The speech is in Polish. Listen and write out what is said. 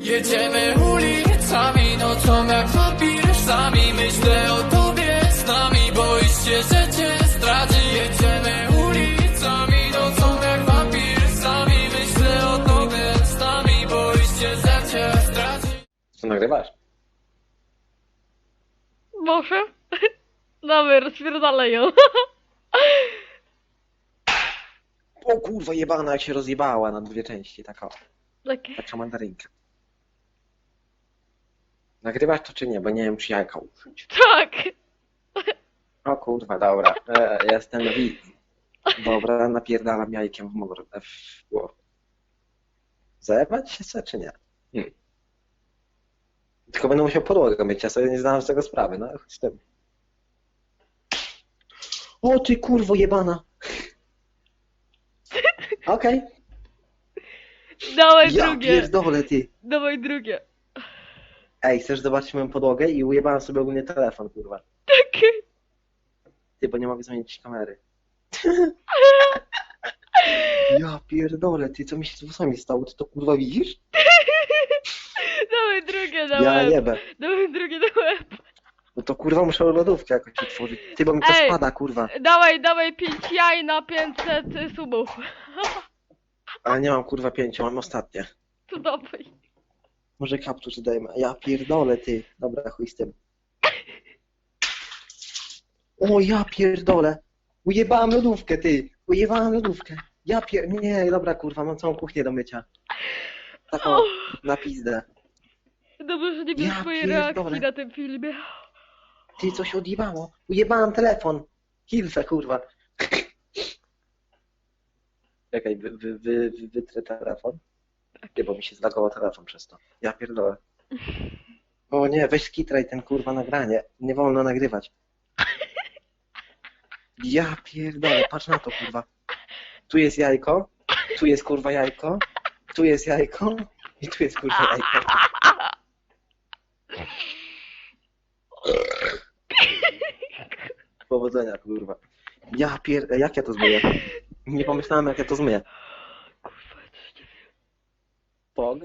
Jedziemy ulicami, nocą jak wampirami Myślę o tobie z nami, boisz się, że cię zdradzi Jedziemy ulicami, nocą jak wampirami Myślę o tobie z nami, boisz się, że cię zdradzi Co nagrywasz? Może? Dobra, rozpierdalaj ją. O kurwa jebana jak się rozjebała na dwie części, taka, Takie. taka mandarynka. Nagrywasz to czy nie, bo nie wiem czy jajka użyć. Tak! O kurwa, dobra, e, jestem wizji. Dobra, napierdalam jajkiem w mordę, w głowę. Zajebać się chce, czy nie? Hmm. Tylko będę musiał podłogę myć, ja sobie nie znałem z tego sprawy, no chodź tym. O ty kurwo jebana! Okej. Dawaj Ja drugie. pierdolę ty. Dawaj drugie. Ej, chcesz zobaczyć moją podłogę i ujebałem sobie ogólnie telefon, kurwa. Takie. Ty, bo nie mogę zmienić kamery. Ja pierdolę, ty, co mi się z włosami stało? Ty to kurwa widzisz? Dawaj drugie na Ja łeb. jebę. Dawaj drugie na łeb. No to kurwa muszę lodówkę jakoś otworzyć. Ty, bo mi to Ej. spada, kurwa. Dawaj, dawaj 5 jaj na 500 subów. Ale nie mam kurwa pięciu, mam ostatnie. To dawaj. Może kaptur dajmy. Ja pierdolę, ty. Dobra, chuj z tym. O, ja pierdolę. Ujebałem lodówkę, ty. Ujebałem lodówkę. Ja pier... Nie, dobra, kurwa, mam całą kuchnię do mycia. Taką na pizdę. Dobrze, że nie wiem Ja twojej pierdolę. reakcji na tym filmie. Ty, coś odjebało. Ujebałem telefon. Hilfe, kurwa. Czekaj, wy, wy, wy, wy, wytrę telefon. Nie, bo mi się zlagował telefon przez to. Ja pierdolę. O nie, weź skitraj ten kurwa nagranie. Nie wolno nagrywać. Ja pierdolę, patrz na to kurwa. Tu jest jajko, tu jest kurwa jajko, tu jest jajko i tu jest kurwa jajko. Powodzenia kurwa. Ja pier... jak ja to zmyję? Nie pomyślałem jak ja to zmyję. Kurwa,